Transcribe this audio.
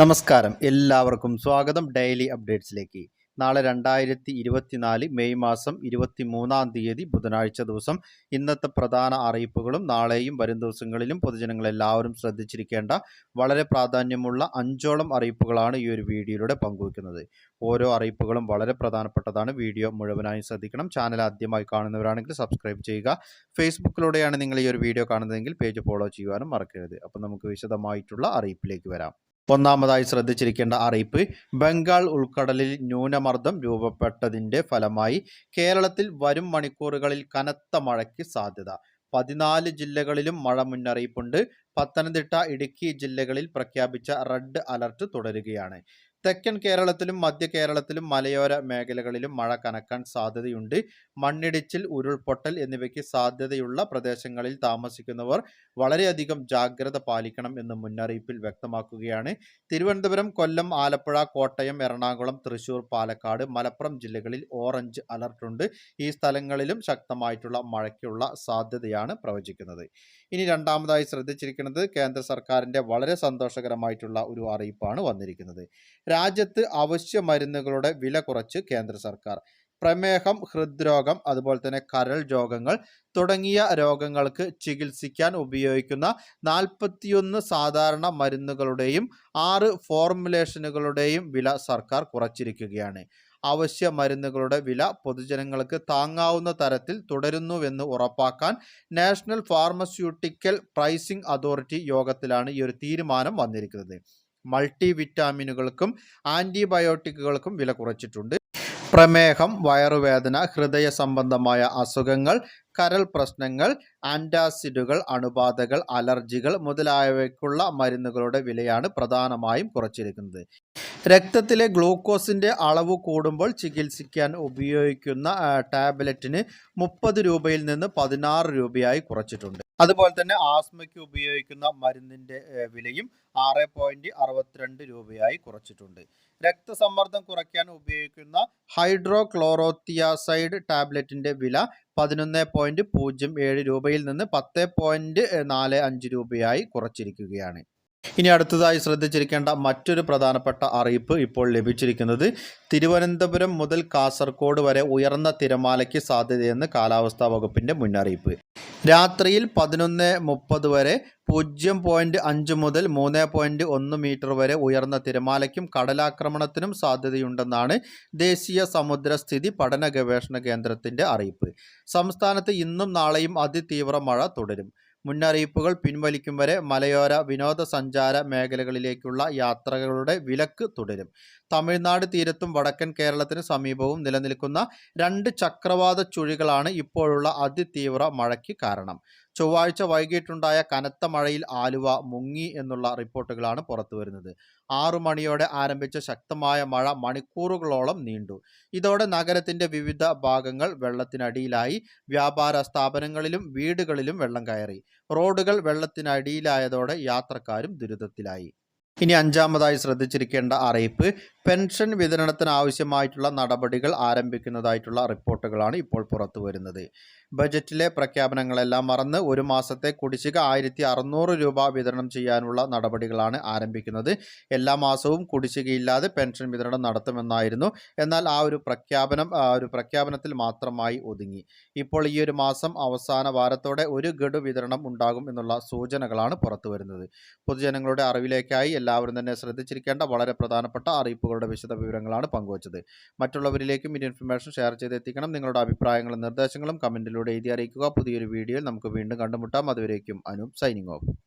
നമസ്കാരം. എല്ലാവർക്കും സ്വാഗതം ഡെയിലി അപ്ഡേറ്റ്സിലേക്ക്. നാളെ രണ്ടായിരത്തി ഇരുപത്തിനാല് മെയ് മാസം ഇരുപത്തി മൂന്നാം തീയതി ബുധനാഴ്ച ദിവസം ഇന്നത്തെ പ്രധാന അറിയിപ്പുകളും നാളെയും വരും ദിവസങ്ങളിലും പൊതുജനങ്ങൾ എല്ലാവരും ശ്രദ്ധിച്ചിരിക്കേണ്ട വളരെ പ്രാധാന്യമുള്ള അഞ്ചോളം അറിയിപ്പുകളാണ് ഈ ഒരു വീഡിയോയിലൂടെ പങ്കുവയ്ക്കുന്നത്. ഓരോ അറിയിപ്പുകളും വളരെ പ്രധാനപ്പെട്ടതാണ്. വീഡിയോ മുഴുവനായും ശ്രദ്ധിക്കണം. ചാനൽ ആദ്യമായി കാണുന്നവരാണെങ്കിൽ സബ്സ്ക്രൈബ് ചെയ്യുക. ഫേസ്ബുക്കിലൂടെയാണ് നിങ്ങൾ ഈ ഒരു വീഡിയോ കാണുന്നതെങ്കിൽ പേജ് ഫോളോ ചെയ്യുവാനും മറക്കരുത്. അപ്പോൾ നമുക്ക് വിശദമായിട്ടുള്ള അറിയിപ്പിലേക്ക് വരാം. ഒന്നാമതായി ശ്രദ്ധിച്ചിരിക്കേണ്ട അറിയിപ്പ് ബംഗാൾ ഉൾക്കടലിൽ ന്യൂനമർദ്ദം രൂപപ്പെട്ടതിന്റെ ഫലമായി കേരളത്തിൽ വരും മണിക്കൂറുകളിൽ കനത്ത മഴയ്ക്ക് സാധ്യത. പതിനാല് ജില്ലകളിലും മഴ മുന്നറിയിപ്പുണ്ട്. പത്തനംതിട്ട ഇടുക്കി ജില്ലകളിൽ പ്രഖ്യാപിച്ച റെഡ് അലർട്ട് തുടരുകയാണ്. തെക്കൻ കേരളത്തിലും മധ്യ കേരളത്തിലും മലയോര മേഖലകളിലും മഴ കനക്കാൻ സാധ്യതയുണ്ട്. മണ്ണിടിച്ചിൽ ഉരുൾപൊട്ടൽ എന്നിവയ്ക്ക് സാധ്യതയുള്ള പ്രദേശങ്ങളിൽ താമസിക്കുന്നവർ വളരെയധികം ജാഗ്രത പാലിക്കണം എന്ന് മുന്നറിയിപ്പിൽ വ്യക്തമാക്കുകയാണ്. തിരുവനന്തപുരം കൊല്ലം ആലപ്പുഴ കോട്ടയം എറണാകുളം തൃശൂർ പാലക്കാട് മലപ്പുറം ജില്ലകളിൽ ഓറഞ്ച് അലർട്ടുണ്ട് ഈ സ്ഥലങ്ങളിലും ശക്തമായിട്ടുള്ള മഴയ്ക്കുള്ള സാധ്യതയാണ് പ്രവചിക്കുന്നത്. ഇനി രണ്ടാമതായി ശ്രദ്ധിച്ചിരിക്കുന്നത് കേന്ദ്ര സർക്കാരിന്റെ വളരെ സന്തോഷകരമായിട്ടുള്ള ഒരു അറിയിപ്പാണ് വന്നിരിക്കുന്നത്. രാജ്യത്ത് അവശ്യ മരുന്നുകളുടെ വില കുറച്ച് കേന്ദ്ര സർക്കാർ. പ്രമേഹം ഹൃദ്രോഗം അതുപോലെ തന്നെ കരൾ രോഗങ്ങൾ തുടങ്ങിയ രോഗങ്ങൾക്ക് ചികിത്സിക്കാൻ ഉപയോഗിക്കുന്ന നാൽപ്പത്തിയൊന്ന് സാധാരണ മരുന്നുകളുടെയും ആറ് ഫോർമുലേഷനുകളുടെയും വില സർക്കാർ കുറച്ചിരിക്കുകയാണ്. അവശ്യ മരുന്നുകളുടെ വില പൊതുജനങ്ങൾക്ക് താങ്ങാവുന്ന തരത്തിൽ തുടരുന്നുവെന്ന് ഉറപ്പാക്കാൻ നാഷണൽ ഫാർമസ്യൂട്ടിക്കൽ പ്രൈസിംഗ് അതോറിറ്റി യോഗത്തിലാണ് ഈ ഒരു തീരുമാനം വന്നിരിക്കുന്നത്. മൾട്ടി വിറ്റാമിനുകൾക്കും ആന്റിബയോട്ടിക്കുകൾക്കും വില കുറച്ചിട്ടുണ്ട്. പ്രമേഹം വയറുവേദന ഹൃദയ സംബന്ധമായ അസുഖങ്ങൾ കരൾ പ്രശ്നങ്ങൾ ആന്റാസിഡുകൾ അണുബാധകൾ അലർജികൾ മുതലായവയ്ക്കുള്ള മരുന്നുകളുടെ വിലയാണ് പ്രധാനമായും കുറച്ചിരിക്കുന്നത്. രക്തത്തിലെ ഗ്ലൂക്കോസിന്റെ അളവ് കൂടുമ്പോൾ ചികിത്സിക്കാൻ ഉപയോഗിക്കുന്ന ടാബ്ലറ്റിന് മുപ്പത് രൂപയിൽ നിന്ന് പതിനാറ് രൂപയായി കുറച്ചിട്ടുണ്ട്. അതുപോലെ തന്നെ ആസ്മയ്ക്ക് ഉപയോഗിക്കുന്ന മരുന്നിന്റെ വിലയും ആറ് പോയിന്റ് അറുപത്തിരണ്ട് രൂപയായി കുറച്ചിട്ടുണ്ട്. രക്തസമ്മർദ്ദം കുറയ്ക്കാൻ ഉപയോഗിക്കുന്ന ഹൈഡ്രോക്ലോറോത്തിയാസൈഡ് ടാബ്ലറ്റിന്റെ വില പതിനൊന്ന് പോയിന്റ് പൂജ്യം ഏഴ് രൂപയിൽ നിന്ന് പത്ത് പോയിന്റ് നാല് അഞ്ച് രൂപയായി കുറച്ചിരിക്കുകയാണ്. ഇനി അടുത്തതായി ശ്രദ്ധിച്ചിരിക്കേണ്ട മറ്റൊരു പ്രധാനപ്പെട്ട അറിയിപ്പ് ഇപ്പോൾ ലഭിച്ചിരിക്കുന്നത്. തിരുവനന്തപുരം മുതൽ കാസർഗോഡ് വരെ ഉയർന്ന തിരമാലയ്ക്ക് സാധ്യതയെന്ന് കാലാവസ്ഥാ വകുപ്പിന്റെ മുന്നറിയിപ്പ്. രാത്രിയിൽ പതിനൊന്ന് മുപ്പത് വരെ പൂജ്യം പോയിന്റ് അഞ്ച് മുതൽ മൂന്ന് പോയിന്റ് ഒന്ന് മീറ്റർ വരെ ഉയർന്ന തിരമാലയ്ക്കും കടലാക്രമണത്തിനും സാധ്യതയുണ്ടെന്നാണ് ദേശീയ സമുദ്രസ്ഥിതി പഠന ഗവേഷണ കേന്ദ്രത്തിന്റെ അറിയിപ്പ്. സംസ്ഥാനത്ത് ഇന്നും നാളെയും അതിതീവ്ര മഴ തുടരും. മുന്നറിയിപ്പുകൾ പിൻവലിക്കും വരെ മലയോര വിനോദസഞ്ചാര മേഖലകളിലേക്കുള്ള യാത്രകളുടെ വിലക്ക് തുടരും. തമിഴ്നാട് തീരത്തും വടക്കൻ കേരളത്തിന് സമീപവും നിലനിൽക്കുന്ന രണ്ട് ചക്രവാത ചുഴികളാണ് ഇപ്പോഴുള്ള അതിതീവ്ര മഴയ്ക്ക് കാരണം. ചൊവ്വാഴ്ച വൈകിട്ടുണ്ടായ കനത്ത മഴയിൽ ആലുവ മുങ്ങി എന്നുള്ള റിപ്പോർട്ടുകളാണ് പുറത്തു വരുന്നത് ആറു മണിയോടെ ആരംഭിച്ച ശക്തമായ മഴ മണിക്കൂറുകളോളം നീണ്ടു. ഇതോടെ നഗരത്തിന്റെ വിവിധ ഭാഗങ്ങൾ വെള്ളത്തിനടിയിലായി. വ്യാപാര സ്ഥാപനങ്ങളിലും വീടുകളിലും വെള്ളം കയറി. റോഡുകൾ വെള്ളത്തിനടിയിലായതോടെ യാത്രക്കാരും ദുരിതത്തിലായി. ഇനി അഞ്ചാമതായി ശ്രദ്ധിച്ചിരിക്കേണ്ട അറിയിപ്പ് പെൻഷൻ വിതരണത്തിന് ആവശ്യമായിട്ടുള്ള നടപടികൾ ആരംഭിക്കുന്നതായിട്ടുള്ള റിപ്പോർട്ടുകളാണ് ഇപ്പോൾ പുറത്തു വരുന്നത്. ബജറ്റിലെ പ്രഖ്യാപനങ്ങളെല്ലാം മറന്ന് ഒരു മാസത്തെ കുടിശ്ശിക ആയിരത്തി അറുന്നൂറ് രൂപ വിതരണം ചെയ്യാനുള്ള നടപടികളാണ് ആരംഭിക്കുന്നത്. എല്ലാ മാസവും കുടിശ്ശികയില്ലാതെ പെൻഷൻ വിതരണം നടത്തുമെന്നായിരുന്നു. എന്നാൽ ആ ഒരു പ്രഖ്യാപനം ആ ഒരു പ്രഖ്യാപനത്തിൽ മാത്രമായി ഒതുങ്ങി. ഇപ്പോൾ ഈ ഒരു മാസം അവസാന വാരത്തോടെ ഒരു ഗഡു വിതരണം ഉണ്ടാകും എന്നുള്ള സൂചനകളാണ് പുറത്തു വരുന്നത്. പൊതുജനങ്ങളുടെ അറിവിലേക്കായി എല്ലാവരും തന്നെ ശ്രദ്ധിച്ചിരിക്കേണ്ട വളരെ പ്രധാനപ്പെട്ട അറിയിപ്പുകളുടെ വിശദ വിവരങ്ങളാണ് പങ്കുവച്ചത്. മറ്റുള്ളവരിലേക്കും ഈ ഇൻഫർമേഷൻ ഷെയർ ചെയ്തെത്തിക്കണം. നിങ്ങളുടെ അഭിപ്രായങ്ങളും നിർദ്ദേശങ്ങളും കമന്റിലൂടെ എഴുതി അറിയിക്കുക. പുതിയൊരു വീഡിയോയിൽ നമുക്ക് വീണ്ടും കണ്ടുമുട്ടാം. അതുവരേക്കും അനൂപ് സൈനിങ് ഓഫ്